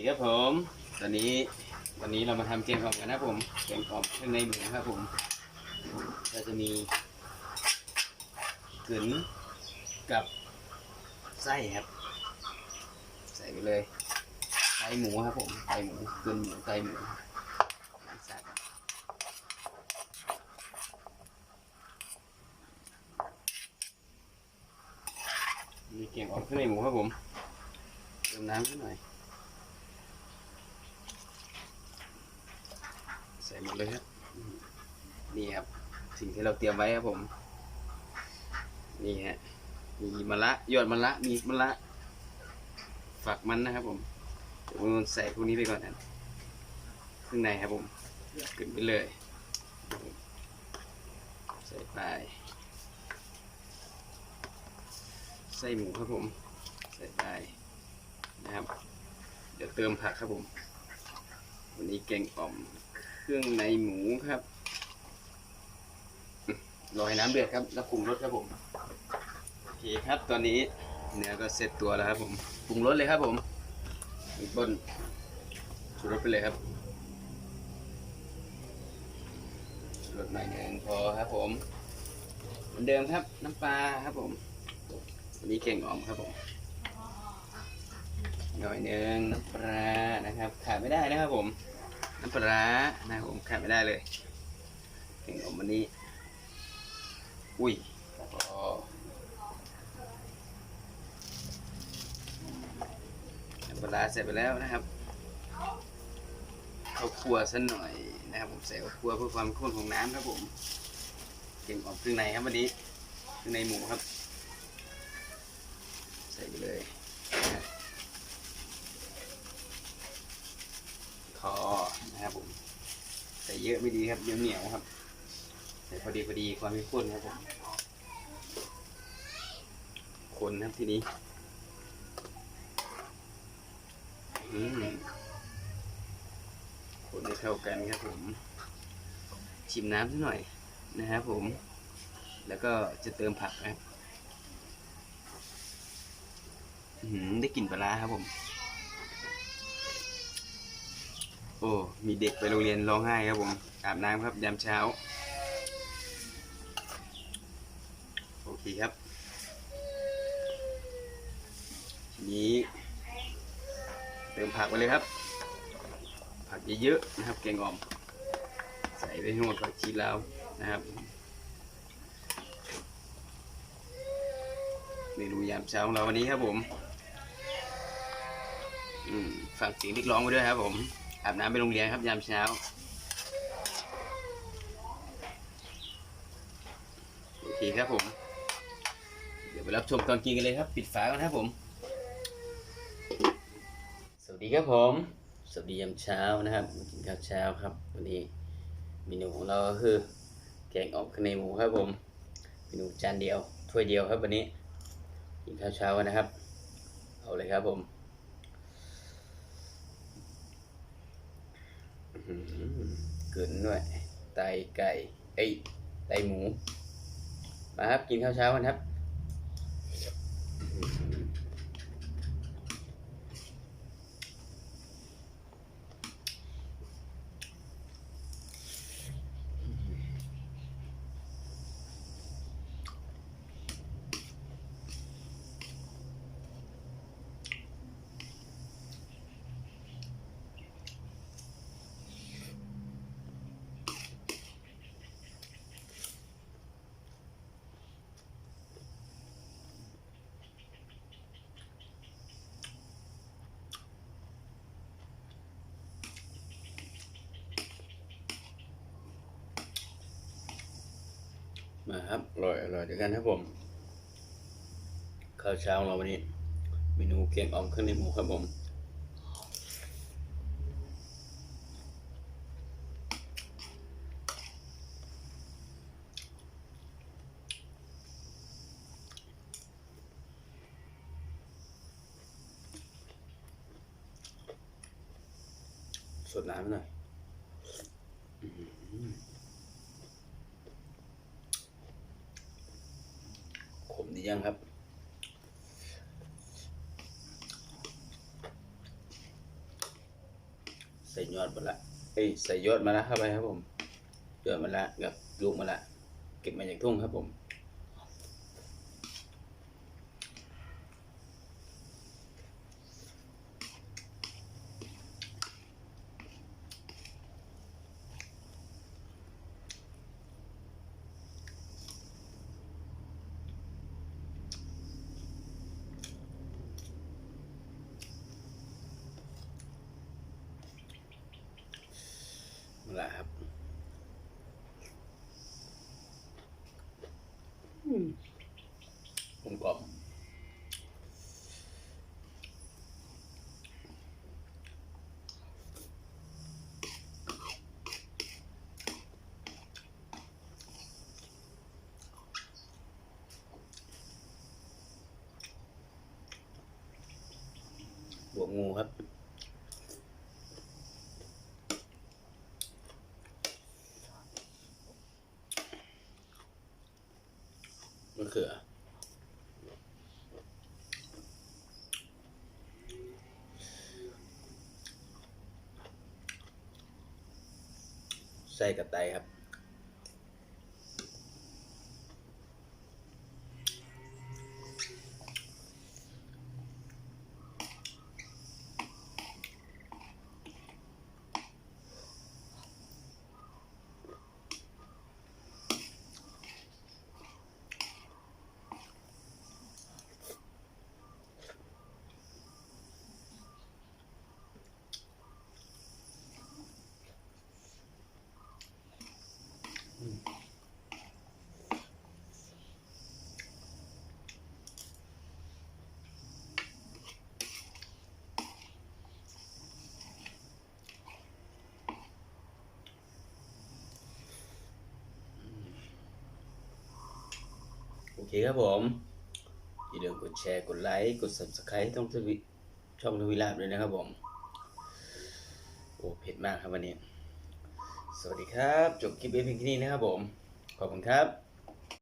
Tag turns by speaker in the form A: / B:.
A: ดีครับผม ตอนนี้วันนี้เรามาทำแกงอ่อมกันนะผมแกงอ่อมเครื่องในหมูครับผมเราจะมีกึ๋นกับไส้ครับ ใส่ไปเลยไส้หมูครับผมไส้หมูกึ๋นหมูไส้หมูใส่มีแกงออมเครื่องในหมูครับผมเติมน้ำขึ้นหน่อย ส่หมดเลยครับนี่ครับ สิ่งที่เราเตรียมไว้ครับผม นี่ฮะ มีมะระยอดมะระมีมะระฝักมันนะครับผมเดี๋ยวผมใส่พวกนี้ไปก่อนนะข้างในครับผมขึ้นไปเลย ใส่ไปใส่หมูครับผม ใส่ไปนะครับ เดี๋ยวเติมผักครับผม วันนี้แกงอ่อม เครื่องในหมูครับอืมรอให้น้ำเดือดครับ แล้วปรุงรสครับผม โอเคครับ ตอนนี้เนื้อก็เสร็จตัวแล้วครับผมปรุงรสเลยครับผมบนชูรสไปเลยครับชูรสหน่อยหนึ่งพอครับผมเหมือนเดิมครับน้ำปลาครับผมวันนี้แกงอ่อมครับผมหน่อยหนึ่งน้ำปลานะครับขาดไม่ได้นะครับผม น้ำปลาร้านะครับผมขาดไม่ได้เลยแกงอ่อมวันนี้ อุ้ยน้ำปลาร้าใส่ไปแล้วนะครับข้าวคั่วสักหน่อยนะครับผมใส่ข้าวคั่วเพื่อความข้นของน้ำครับผมแกงออมเครื่องในครับวันนี้เครื่องในหมูครับ ใส่ไปเลยนะครับคอนะครับผมใส่ เยอะไม่ดีครับเดี๋ยวเหนียวครับใส่พอดีพอดีความไม่ข้นครับผมคนครับทีนี้คนให้เข้ากันครับผม ชิมน้ำสักหน่อยนะครับผม แล้วก็จะเติมผักครับได้กลิ่นปลาครับผม โอ้มีเด็กไปโรงเรียนร้องไห้ครับผมอาบน้ำครับยามเช้า โอเคครับทีนี้เติมผักไปเลยครับ ผักเยอะๆนะครับแกงอ่อม ใส่ไปให้หมดผักชีลาวนะครับเมนูยามเช้าของเราวันนี้ครับผมอืมฝากเสียงเรียกร้องไปด้วยครับผม อาบน้ำไปโรงเรียนครับยามเช้า โอเคครับผม เดี๋ยวไปรับชมตอนกินกันเลยครับ ปิดฝาก่อนครับผม สวัสดีครับผม สวัสดียามเช้านะครับมากินข้าวเช้าครับ วันนี้เมนูของเราก็คือ แกงอ่อมข้างในหมูครับผมเมนูจานเดียวถ้วยเดียวครับวันนี้กินข้าวเช้านะครับ เอาเลยครับผมอื้อหือ เกินด้วยไตไก่ไอ้ไตหมูมาครับกินข้าวเช้ากันครับ มาครับอร่อยอร่อยเดียวกันครับผม ข้าวเช้าของเราวันนี้เมนูแกงอ่อมเครื่องในหมูครับผมสดน้ำหน่อยอื้อหือียังครับ ใส่ยอดมาละเอ้ยใส่ยอดมาละเข้าไปครับผมยอดมาละกับลูกมาละเก็บมาจากทุ่งครับผม ละครับกลมกล่อมบวกงูครับ เขือ ใส่กับไตครับ โอเคครับผม อย่าลืมกดแชร์กดไลค์กด subscribe ต้องทวิช่องทวิลาบด้วยนะครับผม โอ้เผ็ดมากครับวันนี้ สวัสดีครับ จบคลิปเพียงแค่นี้นะครับผม ขอบคุณครับ